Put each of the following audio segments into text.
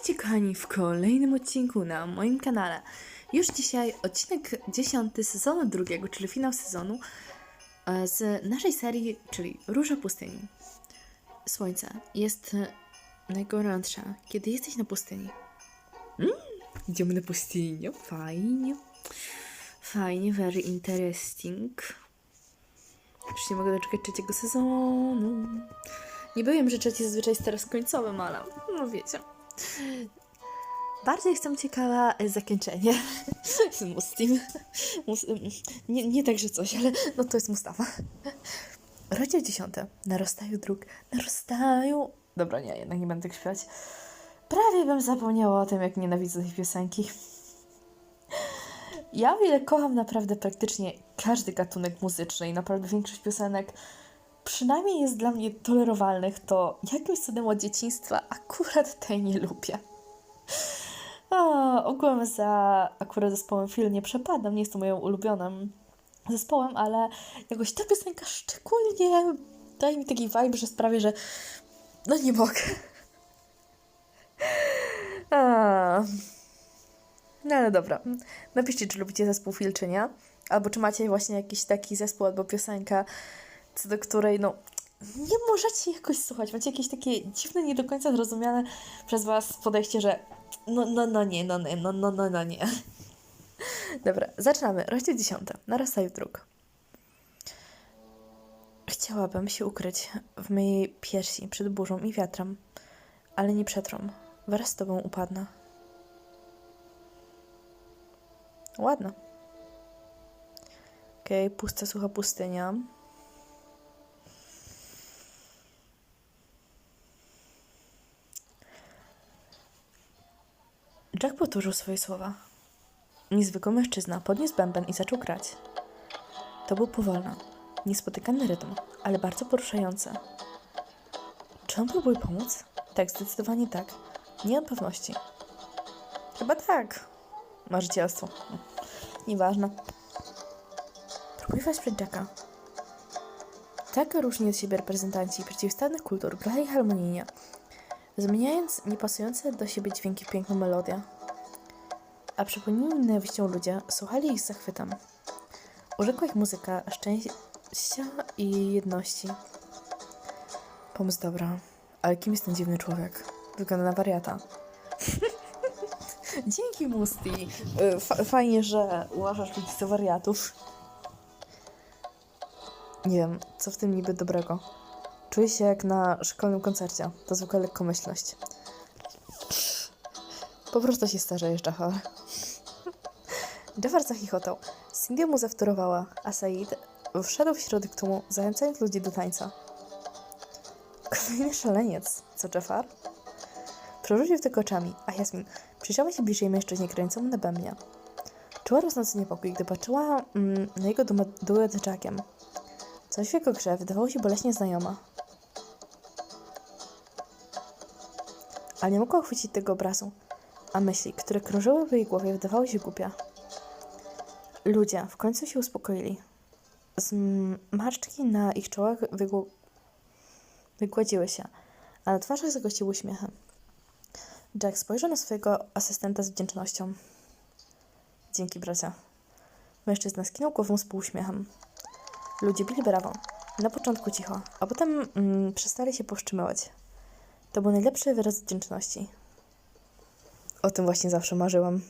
Witajcie kochani w kolejnym odcinku na moim kanale. Już dzisiaj odcinek 10 sezonu drugiego, czyli finał sezonu e, z naszej serii, czyli Róża Pustyni. Słońce jest e, najgorętsze, kiedy jesteś na pustyni. Mm, idziemy na pustynię, fajnie. Fajnie, very interesting. Już nie mogę doczekać trzeciego sezonu. Nie byłem, że trzeci zazwyczaj jest teraz końcowym, ale no wiecie. Bardziej jestem ciekawa e, zakończenie z Mustim. Mus, nie, nie tak, że coś, ale no to jest Mustafa. Rozdział 10. Narastaju dróg. Narastaju. Dobra, nie, jednak nie będę tak śpiewać. Prawie bym zapomniała o tym, jak nienawidzę tej piosenki. Ja o ile kocham naprawdę praktycznie każdy gatunek muzyczny i naprawdę większość piosenek przynajmniej jest dla mnie tolerowalnych, to jakimś cudem od dzieciństwa akurat tej nie lubię. A, ogółem za akurat zespołem Phil nie przepadam, nie jest to moją ulubionym zespołem, ale jakoś ta piosenka szczególnie daje mi taki vibe, że sprawie, że no nie mogę. A. No ale dobra. Napiszcie, czy lubicie zespół Phil, czy nie. Albo czy macie właśnie jakiś taki zespół albo piosenka, co do której no nie możecie jakoś słuchać. Macie jakieś takie dziwne, nie do końca zrozumiane przez was podejście, że no, no, no nie, no, nie, no, no, no, no nie. Dobra, zaczynamy. Rozdział 10. Narastaju dróg. Chciałabym się ukryć w mojej piersi przed burzą i wiatrem, ale nie przetrą. Wraz z tobą upadnę. Ładna. Okej, okay, pusta, sucha pustynia. Jack powtórzył swoje słowa. Niezwykły mężczyzna podniósł bęben i zaczął grać. To był powolny, niespotykany rytm, ale bardzo poruszający. Czy on próbuje pomóc? Tak, zdecydowanie tak. Nie mam pewności. Chyba tak. Marzycielstwo. Nieważne. Próbuję wejść przed Jacka. Tak różni od siebie reprezentanci przeciwstawnych kultur grali harmonijnie, zmieniając niepasujące do siebie dźwięki piękną melodię. A przepełnieni nienawiścią ludzie słuchali ich z zachwytem. Urzekła ich muzyka szczęścia i jedności. Pomysł dobra, ale kim jest ten dziwny człowiek? Wygląda na wariata. Dzięki Musti. F- fajnie, że uważasz ludzi za wariatów. Nie wiem, co w tym niby dobrego. Czuję się jak na szkolnym koncercie. To zwykła lekkomyślność. Po prostu się starzejesz, Jafar. Jafar zachichotał. Cindy mu zawtórowała, a Said wszedł w środek tłumu, zachęcając ludzi do tańca. Kolejny szaleniec. Co, Jafar? Przerzucił tylko oczami, a Jasmin przyjrzała się bliżej mężczyźnie kręcącemu na bębnia. Czuła rosnący niepokój, gdy patrzyła mm, na jego duet z Jackiem. Coś w jego grze wydawało się boleśnie znajoma. Ale nie mogła uchwycić tego obrazu, a myśli, które krążyły w jej głowie, wydawały się głupie. Ludzie w końcu się uspokoili. Zmarszczki na ich czołach wygł- wygładziły się, a na twarzach zagościł uśmiechem. Jack spojrzał na swojego asystenta z wdzięcznością. Dzięki, bracia. Mężczyzna skinął głową z półuśmiechem. Ludzie bili brawo. Na początku cicho, a potem mm, przestali się powstrzymywać. To był najlepszy wyraz wdzięczności. O tym właśnie zawsze marzyłam.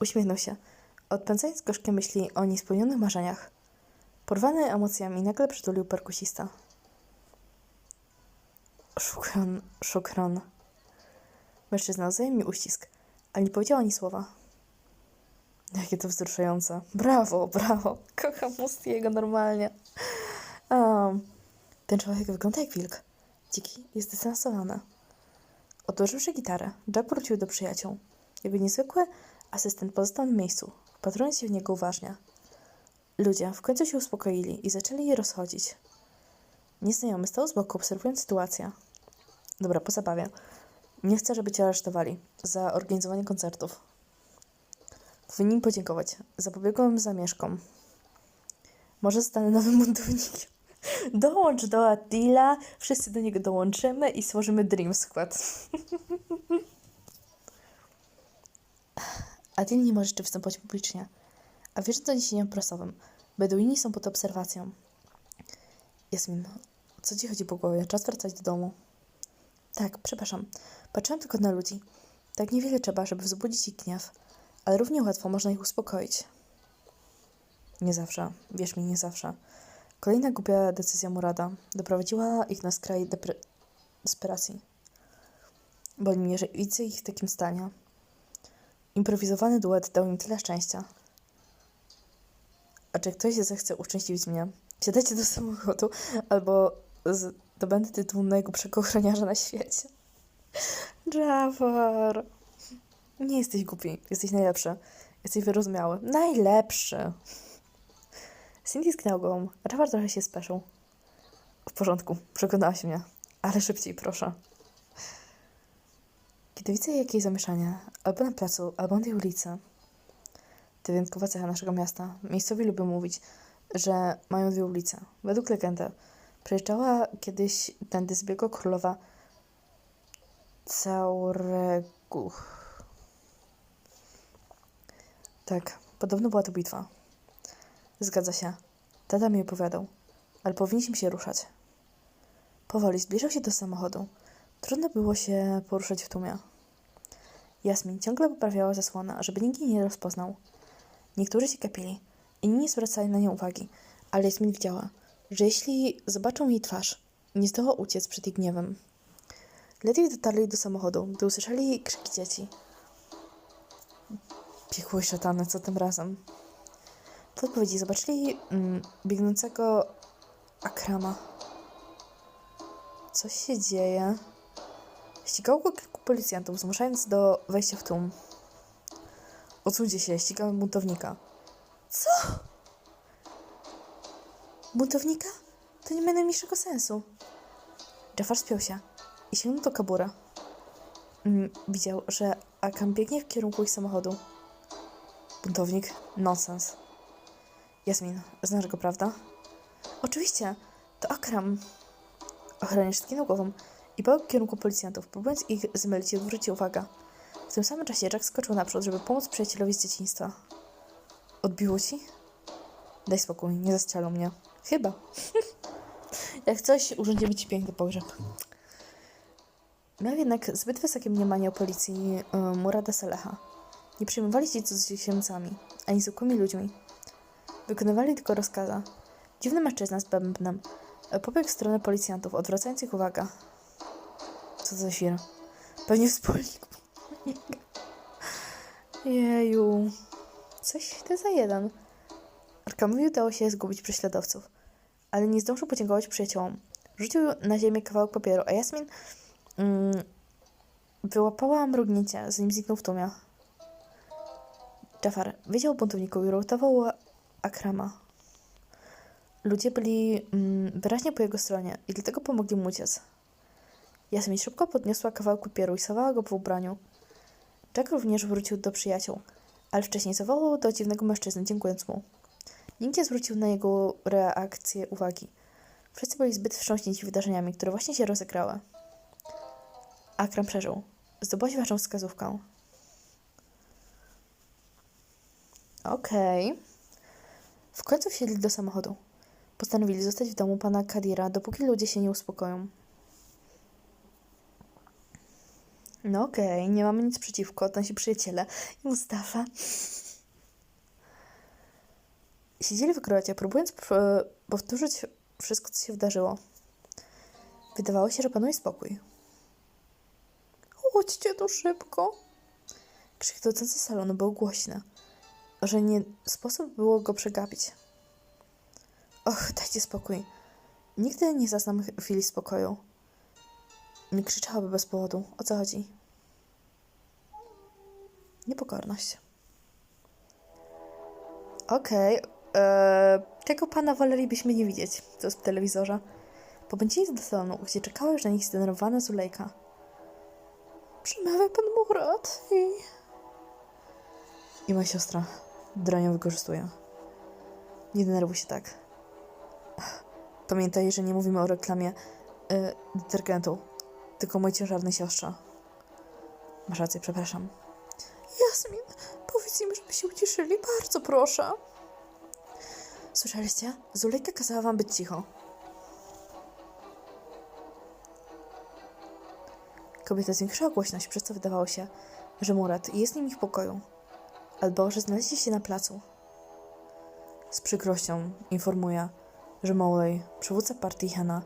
Uśmiechnął się, odpędzając gorzkie myśli o niespełnionych marzeniach. Porwany emocjami nagle przytulił perkusista. Szukron, szukron. Mężczyzna wzajemnie uścisk, ale nie powiedział ani słowa. Jakie to wzruszające. Brawo, brawo. Kocham Mustiego normalnie. Um, ten człowiek wygląda jak wilk. Dziki jest dystansowany. Odłożywszy gitarę, Jack wrócił do przyjaciół. Jego niezwykły asystent pozostał na miejscu, wpatrując się w niego uważnie. Ludzie w końcu się uspokoili i zaczęli je rozchodzić. Nieznajomy stał z boku, obserwując sytuację. Dobra, po zabawie. Nie chcę, żeby cię aresztowali za organizowanie koncertów. Powinni podziękować. Zapobiegłem zamieszkom. Może zostanę nowym buntownikiem. Dołącz do Attila, wszyscy do niego dołączymy i stworzymy Dream Squad. Adil nie może jeszcze występować publicznie, a wiesz w doniesieniom prasowym, Beduini są pod obserwacją. Jasmin, co ci chodzi po głowie? Czas wracać do domu. Tak, przepraszam. Patrzyłam tylko na ludzi. Tak niewiele trzeba, żeby wzbudzić ich gniew, ale równie łatwo można ich uspokoić. Nie zawsze, wierz mi, nie zawsze. Kolejna głupia decyzja Murada doprowadziła ich na skraj depre- desperacji. Boli mnie, że widzę ich w takim stanie. Improwizowany duet dał im tyle szczęścia. A czy ktoś zechce uszczęśliwić mnie? Siadajcie do samochodu, albo zdobędę tytuł najgłupszego ochroniarza na świecie. Jafar! Nie jesteś głupi, jesteś najlepszy. Jesteś wyrozumiały. Najlepszy! Cindy sknęła głową. Jafar trochę się speszył. W porządku, przekonałaś mnie. Ale szybciej, proszę. Kiedy widzę jakieś zamieszanie, albo na placu, albo na tej ulicy, to wyjątkowa cecha naszego miasta. Miejscowi lubią mówić, że mają dwie ulice. Według legendy przejeżdżała kiedyś tędy zbiegła królowa Cauregu. Tak, podobno była to bitwa. Zgadza się. Tata mi opowiadał, ale powinniśmy się ruszać. Powoli zbliżał się do samochodu. Trudno było się poruszać w tłumie. Jasmin ciągle poprawiała zasłonę, żeby nikt jej nie rozpoznał. Niektórzy się kapili, inni nie zwracali na nią uwagi, ale Jasmin widziała, że jeśli zobaczą jej twarz, nie zdoła uciec przed jej gniewem. Ledwie dotarli do samochodu, gdy usłyszeli krzyki dzieci. Piekły szatany, co tym razem? W odpowiedzi zobaczyli mm, biegnącego Akrama. Coś się dzieje. Ścigało go kilku policjantów, zmuszając do wejścia w tłum. Odsuńcie się, ścigamy buntownika. Co? Buntownika? To nie ma najmniejszego sensu. Jafar spiął się i sięgnął do kabura. Mm, widział, że Akam biegnie w kierunku ich samochodu. Buntownik? Nonsens. Jasmin, znasz go, prawda? Oczywiście, to Akram. Ochroniarz skinął głową i pobiegł w kierunku policjantów, próbując ich zmylić i odwrócić uwagę. W tym samym czasie Jack skoczył naprzód, żeby pomóc przyjacielowi z dzieciństwa. Odbiło ci? Daj spokój, nie zastrzelą mnie. Chyba. Jak coś, urządzimy ci piękny pogrzeb. Miał jednak zbyt wysokie mniemanie o policji y, Murada Saleha. Nie przyjmowali się cudzoziemcami, ani zwykłymi ludźmi. Wykonywali tylko rozkazy. Dziwny mężczyzna z bębnem pobiegł w stronę policjantów, odwracając ich uwagę. Co za świr? Pewnie wspólnik. Jeju. Coś to za jeden. Arkamowi udało się zgubić prześladowców, ale nie zdążył podziękować przyjaciołom. Rzucił na ziemię kawałek papieru, a Jasmin mm, wyłapała mrugnięcie, zanim zniknął w tłumie. Jafar wiedział o buntowniku i uratował Akrama. Ludzie byli mm, wyraźnie po jego stronie i dlatego pomogli mu uciec. Jasmin szybko podniosła kawałek papieru i schowała go w ubraniu. Jack również wrócił do przyjaciół, ale wcześniej zawołał do dziwnego mężczyzny, dziękując mu. Nikt nie zwrócił na jego reakcję uwagi. Wszyscy byli zbyt wstrząśnięci wydarzeniami, które właśnie się rozegrały. Akram przeżył. Zdobyłaś waszą wskazówkę. Okej. W końcu wsiedli do samochodu. Postanowili zostać w domu pana Kadira, dopóki ludzie się nie uspokoją. No okej, nie mamy nic przeciwko, nasi przyjaciele i Mustafa. Siedzieli w grocie, próbując p- powtórzyć wszystko, co się wydarzyło. Wydawało się, że panuje spokój. Chodźcie tu szybko. Krzyk dotyczący salonu był głośny, że nie sposób było go przegapić. Och, dajcie spokój. Nigdy nie zaznam chwili spokoju. Nie krzyczałaby bez powodu. O co chodzi? Niepokorność. Okej. eee, tego pana wolelibyśmy nie widzieć. To jest w telewizorze. Pobędzili do salonu, gdzie czekała już na nich zdenerwowana Zulejka. Przemawia pan Murat i... I moja siostra. Dronią wykorzystuje. Nie denerwuj się tak. Pamiętaj, że nie mówimy o reklamie y, detergentu, tylko o mojej ciężarnej siostrze. Masz rację, przepraszam. Jasmin, powiedz im, żeby się uciszyli, bardzo proszę. Słyszeliście? Zulejka kazała wam być cicho. Kobieta zwiększyła głośność, przez co wydawało się, że Murat jest nim w pokoju, albo że znaleźli się na placu. Z przykrością informuje, że Mowley, przywódca partii Hena,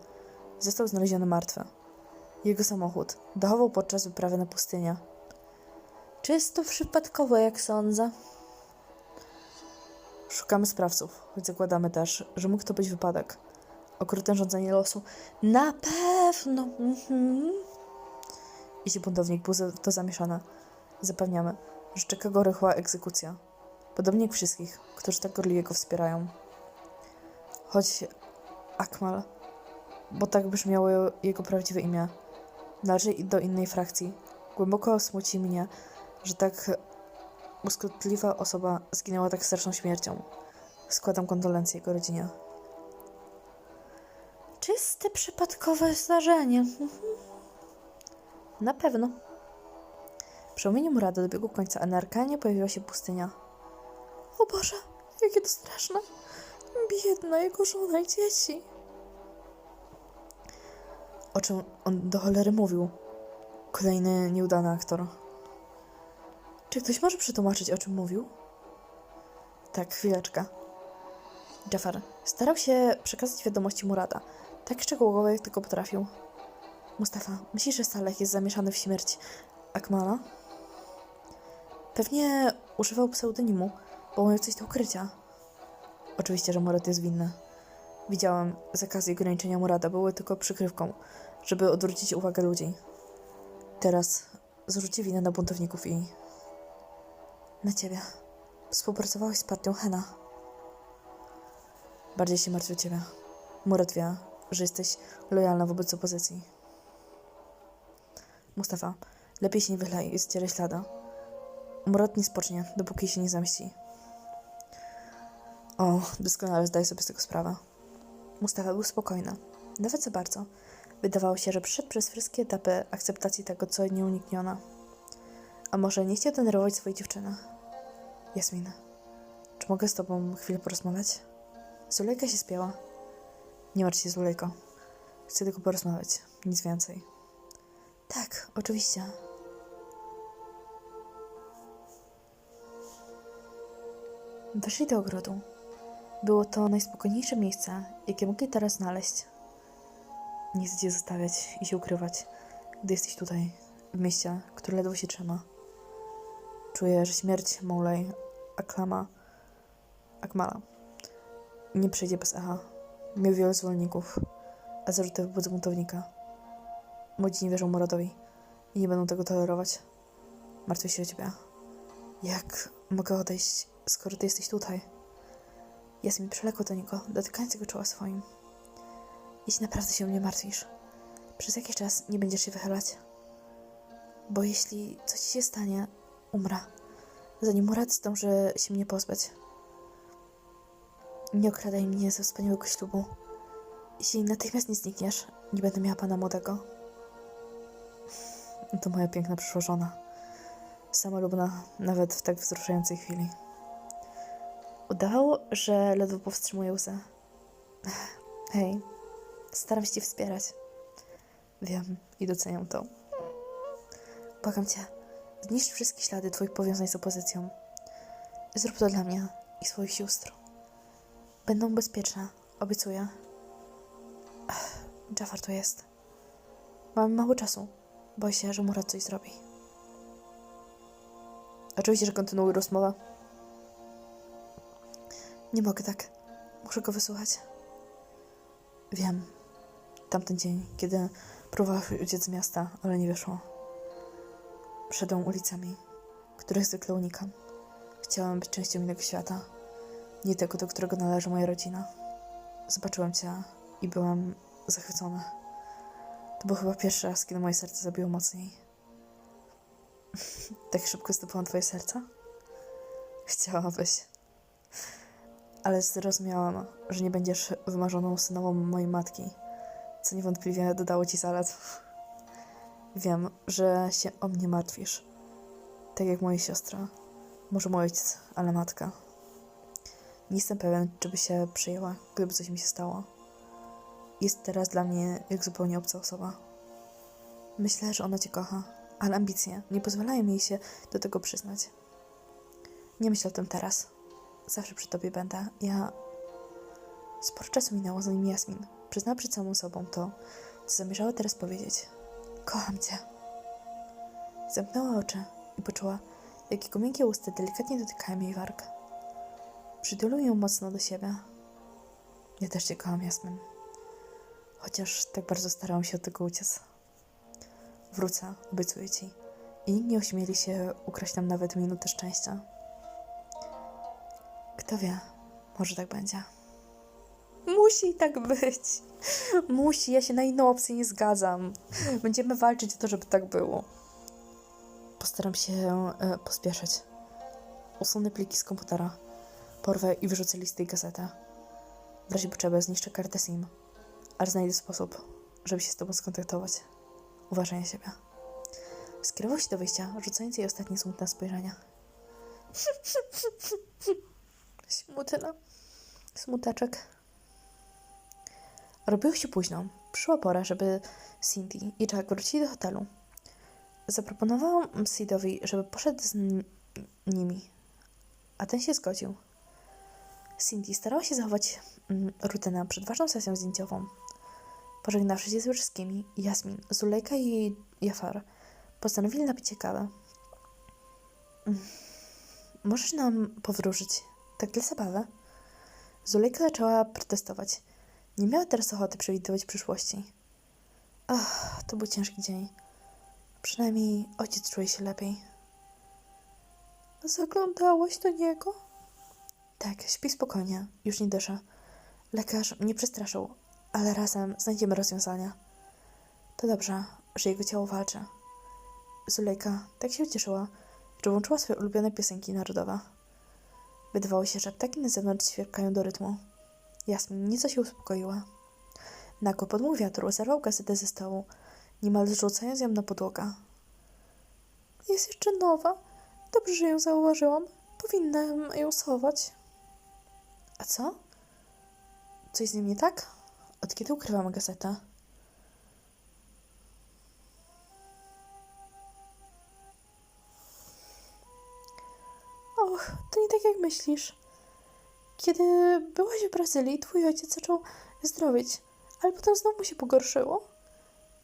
został znaleziony martwy. Jego samochód dochował podczas wyprawy na pustynię. Czysto przypadkowo, jak sądzę. Szukamy sprawców, choć zakładamy też, że mógł to być wypadek. Okrutne rządzenie losu. Na pewno. Mhm. Jeśli buntownik był to zamieszany, zapewniamy, że czeka go rychła egzekucja. Podobnie jak wszystkich, którzy tak gorliwie go wspierają. Choć Akmal, bo tak brzmiało jego prawdziwe imię, należy i do innej frakcji. Głęboko smuci mnie, że tak błyskotliwa osoba zginęła tak straszną śmiercią. Składam kondolencje jego rodzinie. Czyste przypadkowe zdarzenie. Na pewno. Przy ominiu Murada dobiegł końca, a na arkanie pojawiła się pustynia. O Boże, jakie to straszne. Biedna jego żona i dzieci. O czym on do cholery mówił? Kolejny nieudany aktor. Czy ktoś może przetłumaczyć, o czym mówił? Tak, chwileczkę. Jafar starał się przekazać wiadomości Murada, tak szczegółowo, jak tylko potrafił. Mustafa, myślisz, że Saleh jest zamieszany w śmierć Akmala? Pewnie używał pseudonimu, bo miał coś do ukrycia. Oczywiście, że Murad jest winny. Widziałem, zakazy i ograniczenia Murada były tylko przykrywką, żeby odwrócić uwagę ludzi. Teraz zrzuci winę na buntowników i... Na ciebie. Współpracowałeś z partią Hena. Bardziej się martwię ciebie. Murad wie, że jesteś lojalna wobec opozycji. Mustafa, lepiej się nie wychlaj i zacieraj ślada. Murat nie spocznie, dopóki się nie zamści. O, doskonale zdaję sobie z tego sprawę. Mustafa był spokojny. Nawet za bardzo. Wydawało się, że przeszedł przez wszystkie etapy akceptacji tego, co nieuniknione. A może nie chciał denerwować swojej dziewczyny? Jasmin, czy mogę z tobą chwilę porozmawiać? Zulejka się spięła. Nie martw się, Zulejko. Chcę tylko porozmawiać, nic więcej. Tak, oczywiście. Weszli do ogrodu. Było to najspokojniejsze miejsce, jakie mogli teraz znaleźć. Nie chcę zostawiać i się ukrywać, gdy jesteś tutaj, w mieście, które ledwo się trzyma. Czuję, że śmierć Moulay, Aklama, Akmala nie przejdzie bez echa. Miał wielu zwolenników, a zarzuty wobec buntownika. Młodzi nie wierzą Muradowi i nie będą tego tolerować. Martwię się o ciebie. Jak mogę odejść, skoro ty jesteś tutaj? Jasmin przyległa do niego, dotykając jego czoła swoim. Jeśli naprawdę się o mnie martwisz, przez jakiś czas nie będziesz się wychylać. Bo jeśli coś ci się stanie, umrę, zanim Murat zdąży się mnie pozbyć. Nie okradaj mnie ze wspaniałego ślubu. Jeśli natychmiast nie znikniesz, nie będę miała pana młodego. To moja piękna przyszła żona. Samolubna, nawet w tak wzruszającej chwili. Udało, że ledwo powstrzymuje łzę. Hej, staram się cię wspierać. Wiem i doceniam to. Błagam cię, zniszcz wszystkie ślady twoich powiązań z opozycją. Zrób to dla mnie i swoich sióstr. Będą bezpieczne, obiecuję. Jafar tu jest. Mamy mało czasu. Boję się, że Murat coś zrobi. Oczywiście, że kontynuuj rozmowę. Nie mogę tak. Muszę go wysłuchać. Wiem. Tamten dzień, kiedy próbowała uciec z miasta, ale nie wyszło. Szedłem ulicami, których zwykle unikam. Chciałam być częścią innego świata. Nie tego, do którego należy moja rodzina. Zobaczyłem cię i byłam zachwycona. To był chyba pierwszy raz, kiedy moje serce zabiło mocniej. tak szybko zdobyłam twoje serca? Chciałabyś. Ale zrozumiałam, że nie będziesz wymarzoną synową mojej matki, co niewątpliwie dodało ci zalet. Wiem, że się o mnie martwisz, tak jak moja siostra, może mój ojciec, ale matka. Nie jestem pewien, czy by się przyjęła, gdyby coś mi się stało. Jest teraz dla mnie jak zupełnie obca osoba. Myślę, że ona cię kocha, ale ambicje nie pozwalają jej się do tego przyznać. Nie myśl o tym teraz. Zawsze przy tobie będę. Ja. Sporo czasu minęło, zanim Jasmin przyznała przed samą sobą to, co zamierzała teraz powiedzieć. Kocham cię. Zamknęła oczy i poczuła, jak jego miękkie usta delikatnie dotykają jej warg. Przytulił ją mocno do siebie. Ja też cię kocham, Jasmin. Chociaż tak bardzo starałam się od tego uciec. Wrócę, obiecuję ci. I nikt nie ośmieli się ukraść nam nawet minutę szczęścia. Kto wie, może tak będzie. Musi tak być. Musi, ja się na inną opcję nie zgadzam. Będziemy walczyć o to, żeby tak było. Postaram się e, pospieszyć. Usunę pliki z komputera. Porwę i wyrzucę listy i gazetę. W razie potrzeby zniszczę kartę SIM. Ale znajdę sposób, żeby się z tobą skontaktować. Uważaj na siebie. Skierował się do wyjścia, rzucając jej ostatnie smutne spojrzenia. Smutna. Smuteczek. Robiło się późno. Przyszła pora, żeby Cindy i Jack wrócili do hotelu. Zaproponowałam Sidowi, żeby poszedł z nimi, a ten się zgodził. Cindy starała się zachować mm, rutynę przed ważną sesją zdjęciową. Pożegnawszy się ze wszystkimi, Jasmin, Zulejka i Jafar postanowili napić się kawę. Mm. Możesz nam powróżyć, tak dla zabawy? Zulejka zaczęła protestować. Nie miała teraz ochoty przewidywać przyszłości. Ach, to był ciężki dzień. Przynajmniej ojciec czuje się lepiej. Zaglądałaś do niego? Tak, śpi spokojnie, już nie dyszę. Lekarz mnie przestraszył, ale razem znajdziemy rozwiązania. To dobrze, że jego ciało walczy. Zulejka tak się ucieszyła, że włączyła swoje ulubione piosenki narodowe. Wydawało się, że ptaki na zewnątrz ćwierkają do rytmu. Jasmin nieco się uspokoiła. Nagły wiatru zerwał gazetę ze stołu, niemal zrzucając ją na podłogę. Jest jeszcze nowa. Dobrze, że ją zauważyłam. Powinnam ją schować. A co? Coś z nim nie tak? Od kiedy ukrywamy gazetę? Och, to nie tak jak myślisz. Kiedy byłaś w Brazylii, twój ojciec zaczął zdrowieć, ale potem znowu się pogorszyło.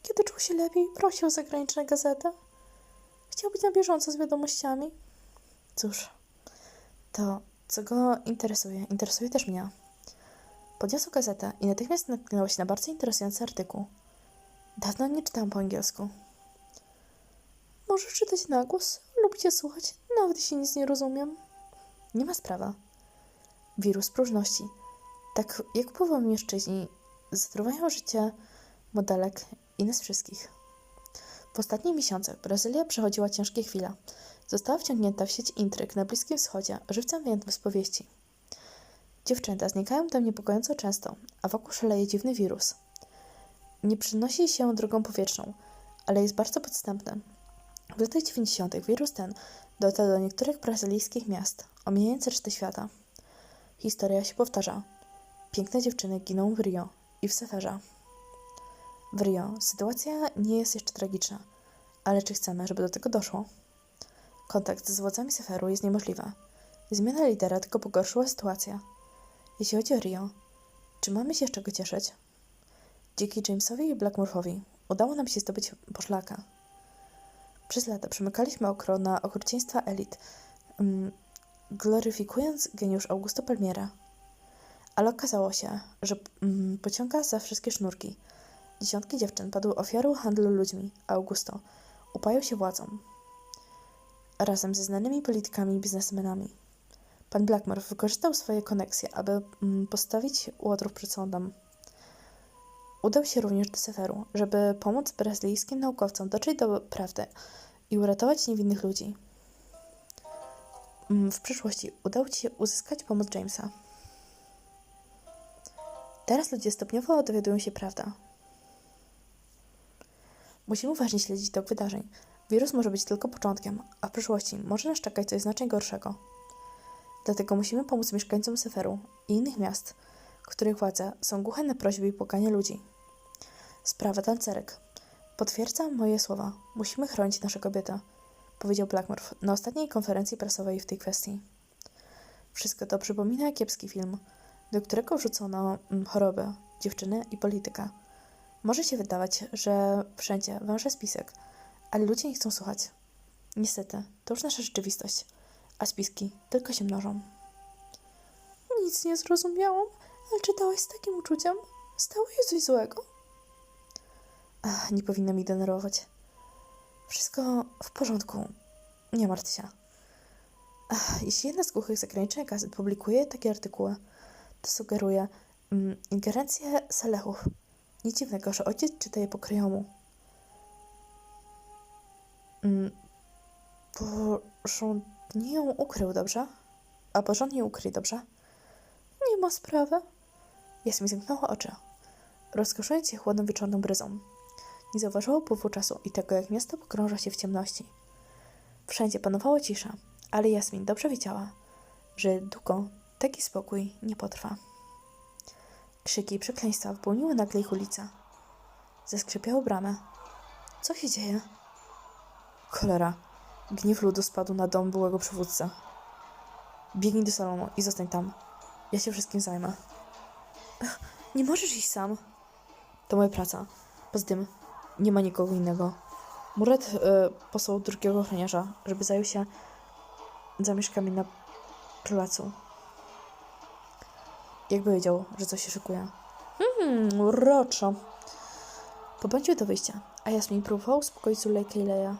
Kiedy czuł się lepiej, prosił o zagraniczne gazety. Chciał być na bieżąco z wiadomościami. Cóż, to, co go interesuje, interesuje też mnie. Podniosł gazetę i natychmiast natknęło się na bardzo interesujący artykuł. Dawno nie czytałam po angielsku. Możesz czytać na głos lub cię słuchać, nawet jeśli nic nie rozumiem. Nie ma sprawa. Wirus próżności. Tak jak powoli mężczyźni zatruwają życie modelek i nas wszystkich. W ostatnich miesiącach Brazylia przechodziła ciężkie chwile. Została wciągnięta w sieć intryg na Bliskim Wschodzie, żywcem wyjętym z powieści. Dziewczęta znikają tam niepokojąco często, a wokół szaleje dziwny wirus. Nie przynosi się drogą powietrzną, ale jest bardzo podstępny. W latach 90. wirus ten dotarł do niektórych brazylijskich miast, omijając resztę świata. Historia się powtarza. Piękne dziewczyny giną w Rio i w Seferze. W Rio sytuacja nie jest jeszcze tragiczna, ale czy chcemy, żeby do tego doszło? Kontakt z władzami Seferu jest niemożliwy. Zmiana lidera tylko pogorszyła sytuację. Jeśli chodzi o Rio, czy mamy się z czego cieszyć? Dzięki Jamesowi i Blackmorphowi udało nam się zdobyć poszlaka. Przez lata przymykaliśmy okro na okrucieństwa elit, mm, gloryfikując geniusz Augusto Palmiera. Ale okazało się, że mm, pociąga za wszystkie sznurki. Dziesiątki dziewczyn padły ofiarą handlu ludźmi, a Augusto upajał się władzą. Razem ze znanymi politykami i biznesmenami. Pan Blackmore wykorzystał swoje koneksje, aby mm, postawić łotrów przed sądem. Udał się również do Seferu, żeby pomóc brazylijskim naukowcom dotrzeć do prawdy i uratować niewinnych ludzi. Mm, W przyszłości udało Ci się uzyskać pomoc Jamesa. Teraz ludzie stopniowo dowiadują się prawda. Musimy uważnie śledzić tok wydarzeń. Wirus może być tylko początkiem, a w przyszłości może nas czekać coś znacznie gorszego. Dlatego musimy pomóc mieszkańcom Seferu i innych miast, których władze są głuche na prośby i płakanie ludzi. Sprawa tancerek. Potwierdzam moje słowa. Musimy chronić nasze kobiety, powiedział Blackmore na ostatniej konferencji prasowej w tej kwestii. Wszystko to przypomina kiepski film, do którego wrzucono mm, choroby, dziewczyny i polityka. Może się wydawać, że wszędzie węże spisek, ale ludzie nie chcą słuchać. Niestety, to już nasza rzeczywistość, a spiski tylko się mnożą. Nic nie zrozumiałam, ale czytałaś z takim uczuciem. Stało się coś złego. Ach, nie powinno mi denerwować. Wszystko w porządku. Nie martw się. Ach, jeśli jedna z głuchych zagranicznych gazet publikuje takie artykuły, to sugeruje mm, ingerencję Salehów. Nic dziwnego, że ojciec czyta je po kryjomu. Mm, porządnie ją ukrył, dobrze? A porządnie ukryj, dobrze? Nie ma sprawy. Jasmin zamknęła oczy, rozkoszując się chłodną wieczorną bryzą. Nie zauważyła upływu czasu i tego, jak miasto pogrąża się w ciemności. Wszędzie panowała cisza, ale Jasmin dobrze wiedziała, że długo taki spokój nie potrwa. Krzyki i przekleństwa wypełniły nagle ich ulicę. Zaskrzypiały bramy. Co się dzieje? Cholera. Gniew ludu spadł na dom byłego przywódcy. Biegnij do salonu i zostań tam. Ja się wszystkim zajmę. Nie możesz iść sam. To moja praca. Poza tym nie ma nikogo innego. Murat y, posłał drugiego ochroniarza, żeby zajął się zamieszkami na placu. Jakby wiedział, że coś się szykuje. Hmm, uroczo. Pobądźmy do wyjścia, a Jasmin próbował uspokoić Zulejkę i Leja.